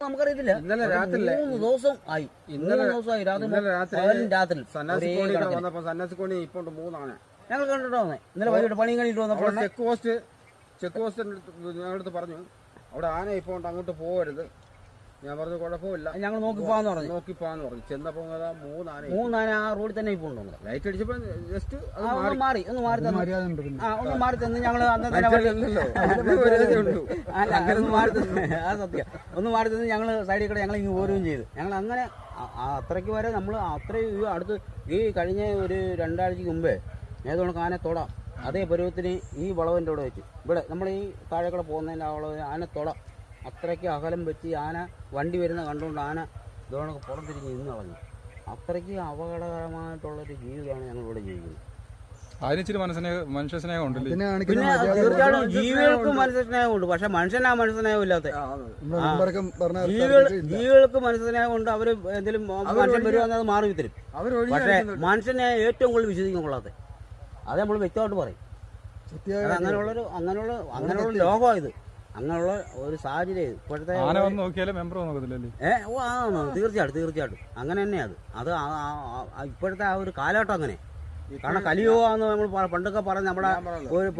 നമുക്കറിയത്തില്ല. ഇന്നലെ രാത്രി മൂന്ന് ദിവസം ആയി. ഇന്നലെ- ദിവസമായി രാത്രി രാത്രി സന്നാസിക്കോണി ഇപ്പൊ മൂന്നാണ്. ഞങ്ങൾ കണ്ടിട്ട് വന്നേ. ഇന്നലെ വൈകിട്ട് പണിയും കഴിഞ്ഞിട്ട് വന്നപ്പോൾ ചെക്ക് പോസ്റ്റ് ചെക്ക് പോസ്റ്റ് ഞങ്ങളടുത്ത് പറഞ്ഞു. അവിടെ ആന ഇപ്പൊ അങ്ങോട്ട് പോകരുത് ഞാൻ പറഞ്ഞു കുഴപ്പമില്ല. ഞങ്ങൾ നോക്കി പോകാന്ന് പറഞ്ഞു. നോക്കിപ്പോന്ന് പറഞ്ഞു. ചെന്നപ്പോ മൂന്നാന മൂന്നാന ആ റോഡിൽ തന്നെ ഉണ്ടോ ലൈറ്റ് അടിച്ചപ്പോ ജസ്റ്റ് ഒന്ന് മാറി. ഒന്ന് മാറി തന്നു. ആ ഒന്ന് മാറി തന്നു. ഞങ്ങൾ അല്ല ഒന്ന് മാറി തന്നു. ആ സത്യം. ഒന്ന് മാറി തന്നു ഞങ്ങൾ സൈഡിൽ കൂടെ ഞങ്ങൾ ഇങ്ങ് പോരുകയും ചെയ്തു. ഞങ്ങൾ അങ്ങനെ അത്രയ്ക്ക് വരെ നമ്മൾ അത്രയും അടുത്ത് ഈ കഴിഞ്ഞ ഒരു രണ്ടാഴ്ചക്ക് മുമ്പേ ഏതുകൊണ്ട് ആന തൊടാം അതേ പരുവത്തിന് ഈ വളവിന്റെ അവിടെ വെച്ച്. ഇവിടെ നമ്മൾ ഈ താഴെ കൂടെ പോകുന്നതിന്റെ ആ വളവ് ആന തൊടാം. അത്രയ്ക്ക് അകലം വെച്ച് ആന വണ്ടി വരുന്ന കണ്ടുകൊണ്ട് ആന ഇതോണൊക്കെ പുറത്തിരിഞ്ഞ് നിന്ന് കളഞ്ഞു. അത്രയ്ക്ക് അപകടകരമായിട്ടുള്ളൊരു ജീവിതമാണ് ഞങ്ങളിവിടെ ജീവിക്കുന്നത്. അതിന് ഇച്ചിരി മനസ്സിനെ മനുഷ്യ സ്നേഹം ഉണ്ടല്ലേ ഇതിനെ കാണിക്കുന്ന പിന്നെ മര്യാദ തീർച്ചയായിട്ടും ജീവികൾക്ക് മനുഷ്യസ്നേഹമുണ്ട്. പക്ഷെ മനുഷ്യനാ മനുഷ്യസ്നേഹം ഇല്ലാത്ത ജീവികൾക്ക് കൊണ്ട് അവർ എന്തെങ്കിലും മനുഷ്യൻ വരുവാന്നത് മാറി തരും. പക്ഷെ മനുഷ്യനെ ഏറ്റവും കൂടുതൽ വിശ്വസിക്കാൻ കൊള്ളാത്ത. അത് നമ്മൾ വ്യക്തമായിട്ട് പറയും. അങ്ങനെയുള്ളൊരു അങ്ങനെയുള്ള അങ്ങനെയുള്ള ലോകമാണ് ഇത് അങ്ങനെയുള്ള ഒരു സാഹചര്യം. ഇപ്പോഴത്തെ ആന വന്ന് നോക്കിയാലും മെമ്പർ നോക്കത്തില്ലല്ലേ? ഏ ഓ ആ ആ, തീർച്ചയായിട്ടും തീർച്ചയായിട്ടും. അങ്ങനെ തന്നെയാണ് അത്. ആ- ഇപ്പോഴത്തെ ആ ഒരു കാലഘട്ടം അങ്ങനെ. കാരണം കലിയുഗമാന്ന് നമ്മൾ പ- പണ്ടൊക്കെ പറഞ്ഞ് നമ്മുടെ ഒരു